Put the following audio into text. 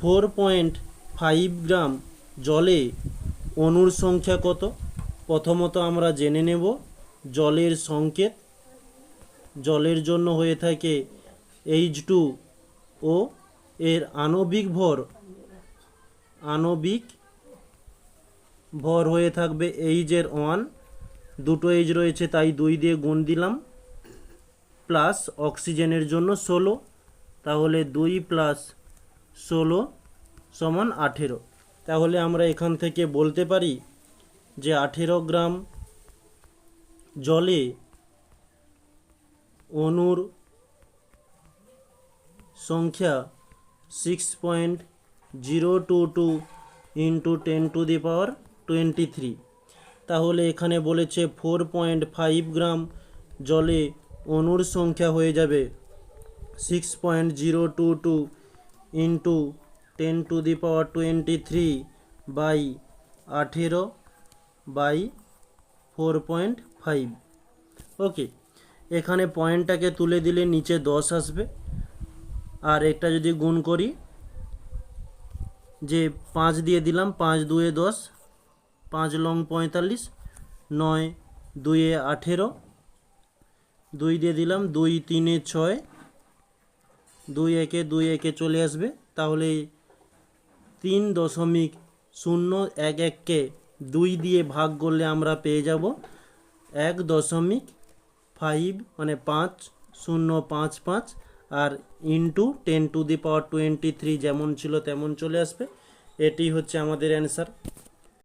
Four point five gram জলে অণুর সংখ্যা কত? প্রথমত আমরা জেনে নেব জলের সংকেত। জলের জন্য হয়ে থাকে এইচ টু ও এর আণবিক ভর। আণবিক ভর হয়ে থাকবে এইচের ওয়ান দুটো এইচ রয়েছে, তাই দুই দিয়ে গুণ দিলাম। প্লাস অক্সিজেনের জন্য ষোলো। তাহলে দুই প্লাস ষোলো সমান আঠেরো। তাহলে আমরা এখান থেকে বলতে পারি যে আঠেরো গ্রাম জলে অণুর সংখ্যা six point zero two two into ten to the power twenty three তাহলে এখানে বলেছে ফোর পয়েন্ট ফাইভ গ্রাম জলে অণুর সংখ্যা হয়ে যাবে six point zero two two into ten to the power twenty three by আঠেরো by four point five. Okay, এখানে পয়েন্টটাকে তুলে দিলে নিচে দশ আসবে। আর একটা যদি গুণ করি, যে পাঁচ দিয়ে দিলাম, পাঁচ দুয়ে দশ, পাঁচ লং পঁয়তাল্লিশ, নয় দুয়ে আঠেরো, দুই দিয়ে দিলাম, দুই তিনে ছয় দুই একে দুই একে চলে আসবে। তাহলে তিন দশমিক শূন্য এক এককে দুই দিয়ে ভাগ করলে আমরা পেয়ে যাব এক দশমিক ফাইভ মানে পাঁচ, শূন্য পাঁচ পাঁচ, আর into ten to the power twenty three যেমন ছিল তেমন চলে আসবে। এটি হচ্ছে আমাদের অ্যান্সার